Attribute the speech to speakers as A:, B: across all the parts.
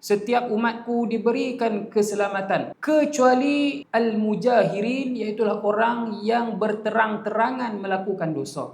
A: setiap umatku diberikan keselamatan kecuali al-mujahirin iaitu orang yang berterang-terangan melakukan dosa.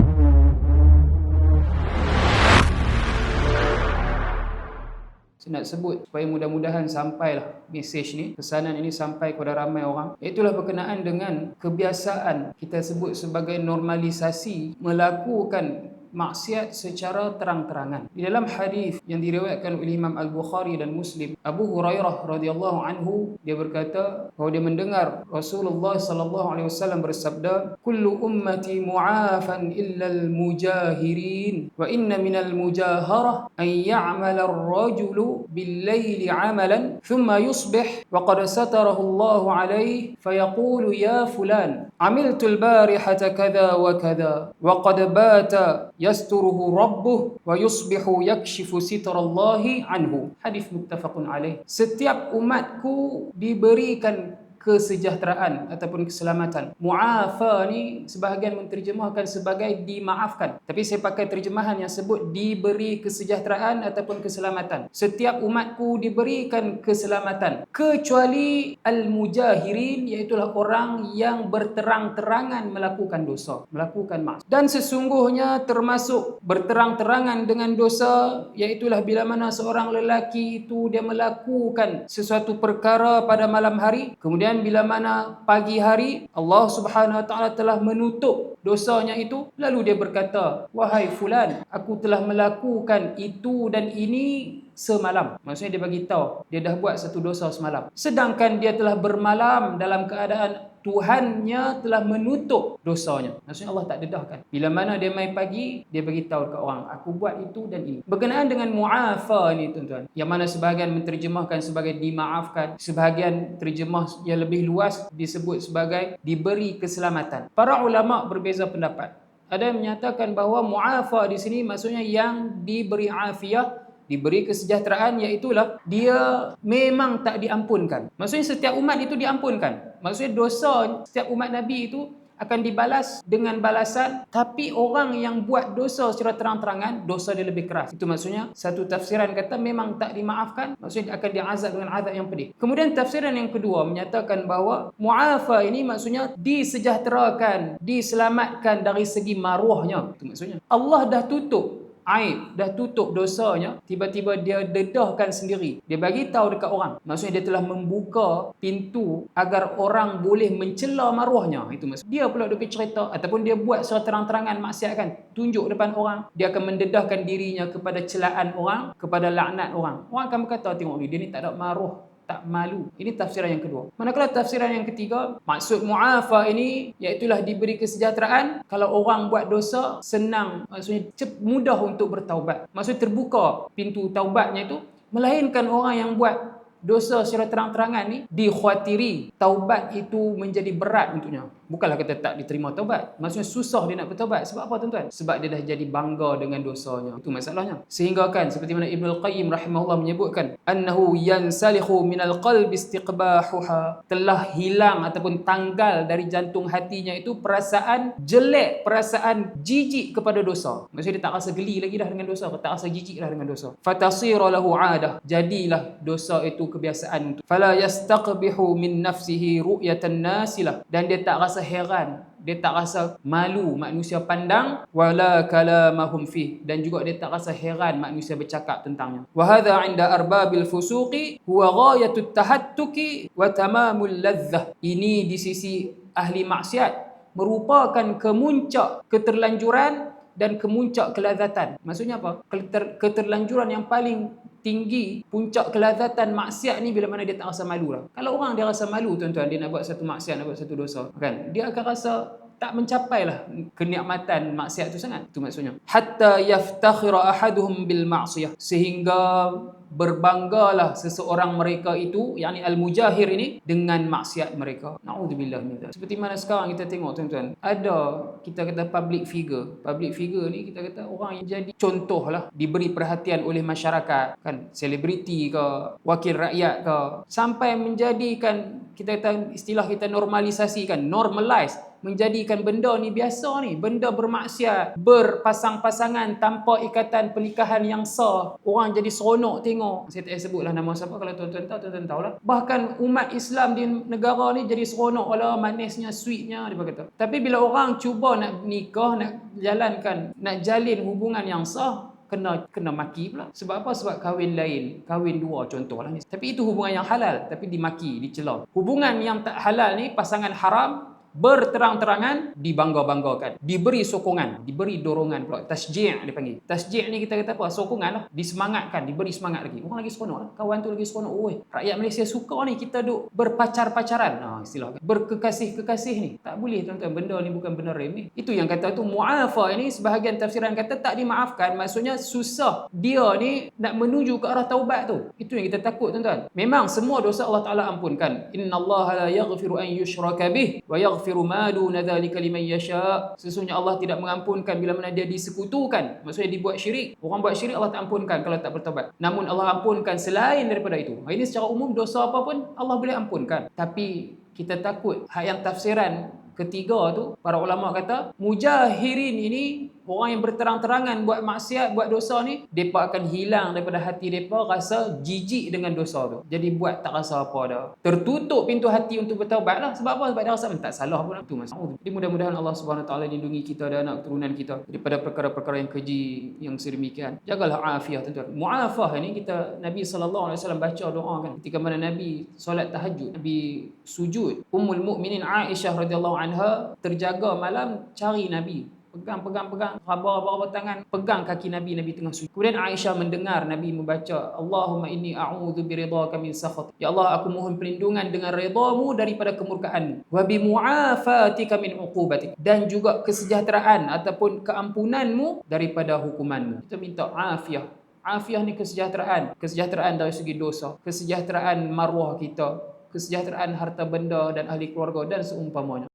A: Saya nak sebut supaya mudah-mudahan sampailah mesej ni, pesanan ini sampai kepada ramai orang. Itulah berkenaan dengan kebiasaan kita sebut sebagai normalisasi melakukan maksiat secara terang-terangan. Di dalam hadis yang diriwayatkan oleh Imam Al-Bukhari dan Muslim, Abu Hurairah radhiyallahu anhu dia berkata bahawa dia mendengar Rasulullah sallallahu alaihi wasallam bersabda, "Kullu ummati mu'afan illa al-mujahirin wa inna min al-mujaharah an ya'mala ar-rajulu bil-laili 'amalan thumma yusbih wa qad satarahu Allah alayhi fayaqulu ya fulan 'amiltu al-barihata kadha wa kadha wa qad bata yasturuhu rabbuh wa yusbihu yakshifu sitrallahi anhu. Hadis muttafaqun alaih. Setiap umatku diberikan kesejahteraan ataupun keselamatan. Mu'afa ni sebahagian menterjemahkan sebagai dimaafkan. Tapi saya pakai terjemahan yang sebut diberi kesejahteraan ataupun keselamatan. Setiap umatku diberikan keselamatan. Kecuali al-mujahirin iaitu orang yang berterang-terangan melakukan dosa. Melakukan maksiat. Dan sesungguhnya termasuk berterang-terangan dengan dosa iaitulah bila mana seorang lelaki itu dia melakukan sesuatu perkara pada malam hari. Kemudian dan bila mana pagi hari Allah Subhanahu Wa Taala telah menutup dosanya itu. Lalu dia berkata wahai fulan aku telah melakukan itu dan ini semalam maksudnya dia bagi tahu dia dah buat satu dosa semalam sedangkan dia telah bermalam dalam keadaan Tuhannya telah menutup dosanya. Maksudnya Allah tak dedahkan. Bila mana dia mai pagi, dia bagi tahu ke orang, aku buat itu dan ini. Berkenaan dengan mu'afa ni tuan-tuan. Yang mana sebahagian menterjemahkan sebagai dimaafkan, sebahagian terjemah yang lebih luas disebut sebagai diberi keselamatan. Para ulama berbeza pendapat. Ada yang menyatakan bahawa mu'afa di sini maksudnya yang diberi afiah diberi kesejahteraan iaitulah dia memang tak diampunkan. Maksudnya setiap umat itu diampunkan. Maksudnya dosa setiap umat Nabi itu akan dibalas dengan balasan tapi orang yang buat dosa secara terang-terangan dosa dia lebih keras. Itu maksudnya satu tafsiran kata memang tak dimaafkan maksudnya akan diazab dengan azab yang pedih. Kemudian tafsiran yang kedua menyatakan bahawa muafa ini maksudnya disejahterakan, diselamatkan dari segi maruahnya. Itu maksudnya Allah dah tutup aib dah tutup dosanya tiba-tiba dia dedahkan sendiri. Dia bagi tahu dekat orang. Maksudnya dia telah membuka pintu agar orang boleh mencela maruahnya. Itu maksud dia pula dia cerita ataupun dia buat secara terang-terangan maksiat kan. Tunjuk depan orang. Dia akan mendedahkan dirinya kepada celaan orang kepada laknat orang. Orang akan berkata tengok ni dia ni tak ada maruah tak malu. Ini tafsiran yang kedua. Manakala tafsiran yang ketiga, maksud mu'afa ini iaitulah diberi kesejahteraan. Kalau orang buat dosa, senang. Maksudnya mudah untuk bertaubat. Maksudnya terbuka pintu taubatnya itu. Melainkan orang yang buat dosa secara terang-terangan ni dikhawatiri taubat itu menjadi berat untuknya. Bukanlah kata tak diterima taubat. Maksudnya susah dia nak bertaubat. Sebab apa tuan-tuan? Sebab dia dah jadi bangga dengan dosanya. Itu masalahnya. Sehingga kan seperti mana Ibn Al-Qayyim rahimahullah menyebutkan annahu yansalihu minal qalb istiqbahuha telah hilang ataupun tanggal dari jantung hatinya itu perasaan jelek, perasaan jijik kepada dosa. Maksudnya dia tak rasa geli lagi dah dengan dosa, tak rasa jijik dah dengan dosa. Fatasira lahu adah. Jadilah dosa itu kebiasaan fala yastaqbihu min nafsihi ru'yatan nasilah dan dia tak rasa heran. Dia tak rasa malu manusia pandang wala kalamahum fi dan juga dia tak rasa heran manusia bercakap tentangnya. Wa hadha 'inda arbabil fusuqi huwa ghayatut tahattuki wa tamamul ladzah ini di sisi ahli maksiat merupakan kemuncak keterlanjuran dan kemuncak kelazatan. Maksudnya apa? Keter, keterlanjuran yang paling tinggi puncak kelazatan maksiat ni bila mana dia tak rasa malu lah. Kalau orang dia rasa malu tuan-tuan dia nak buat satu maksiat, nak buat satu dosa, kan? Dia akan rasa tak mencapai lah kenikmatan maksiat tu sangat. Itu maksudnya. Hatta yaftakhira ahaduhum bil ma'siyah. Sehingga berbanggalah seseorang mereka itu yakni al-mujahir ini dengan maksiat mereka. Nauzubillah min Seperti mana sekarang kita tengok tuan-tuan, ada kita kata public figure. Public figure ni kita kata orang yang jadi contohlah diberi perhatian oleh masyarakat, kan selebriti ke, wakil rakyat ke, sampai menjadikan kita kata istilah kita normalisasi kan, normalize menjadikan benda ni biasa ni benda bermaksiat berpasang-pasangan tanpa ikatan pernikahan yang sah orang jadi seronok tengok Selangor. Saya tak sebutlah nama siapa kalau tuan-tuan tahu, tuan-tuan tahulah. Bahkan umat Islam di negara ni jadi seronok lah manisnya, sweetnya dia kata. Tapi bila orang cuba nak nikah, nak jalankan, nak jalin hubungan yang sah, kena kena maki pula. Sebab apa? Sebab kahwin lain, kahwin dua contohlah ni. Tapi itu hubungan yang halal, tapi dimaki, dicela. Hubungan yang tak halal ni pasangan haram berterang-terangan dibangga-banggakan diberi sokongan diberi dorongan pula. Tasji' dia panggil. Ni kita kata apa? Sokongan lah. Disemangatkan diberi semangat lagi. Orang lagi seronok lah. Kawan tu lagi seronok. Oi rakyat Malaysia suka ni. Kita duk berpacar-pacaran. Ha istilah kan. Berkekasih-kekasih ni. Tak boleh tuan-tuan. Benda ni bukan benda remeh. Itu yang kata tu mu'afa ini sebahagian tafsiran kata tak dimaafkan. Maksudnya susah dia ni nak menuju ke arah taubat tu. Itu yang kita takut tuan-tuan. Memang semua dosa Allah Taala ampunkan. Innallaha la yaghfiru an yushraka bih wa yaghfiru yaghfiru ma duna dhalika liman yasha. Sesungguhnya Allah tidak mengampunkan bila mana dia disekutukan. Maksudnya dibuat syirik. Orang buat syirik Allah tak ampunkan kalau tak bertobat. Namun Allah ampunkan selain daripada itu. Ini secara umum dosa apa pun Allah boleh ampunkan. Tapi kita takut hak yang tafsiran ketiga tu para ulama kata mujahirin ini orang yang berterang-terangan buat maksiat, buat dosa ni, mereka akan hilang daripada hati mereka rasa jijik dengan dosa tu. Jadi buat tak rasa apa dah. Tertutup pintu hati untuk bertaubat lah. Sebab apa? Sebab dia rasa tak salah pun. Itu masalah. Jadi mudah-mudahan Allah SWT lindungi kita dan anak keturunan kita daripada perkara-perkara yang keji yang sedemikian. Jagalah afiah tuan-tuan. Mu'afah ni kita Nabi SAW baca doa kan. Ketika mana Nabi solat tahajud. Nabi sujud. Ummul Mukminin Aisyah radhiyallahu anha terjaga malam cari Nabi pegang pegang pegang. Khabar-khabar tangan. Pegang kaki Nabi. Nabi tengah sujud. Kemudian Aisyah mendengar Nabi membaca Allahumma inni a'udzu biridhaka min sakhat. Ya Allah aku mohon perlindungan dengan redamu daripada kemurkaanmu wa bi mu'afatika min uqubatik. Dan juga kesejahteraan ataupun keampunanmu daripada hukumanmu. Kita minta afiah. Afiah ni kesejahteraan. Kesejahteraan dari segi dosa. Kesejahteraan maruah kita. Kesejahteraan harta benda dan ahli keluarga dan seumpamanya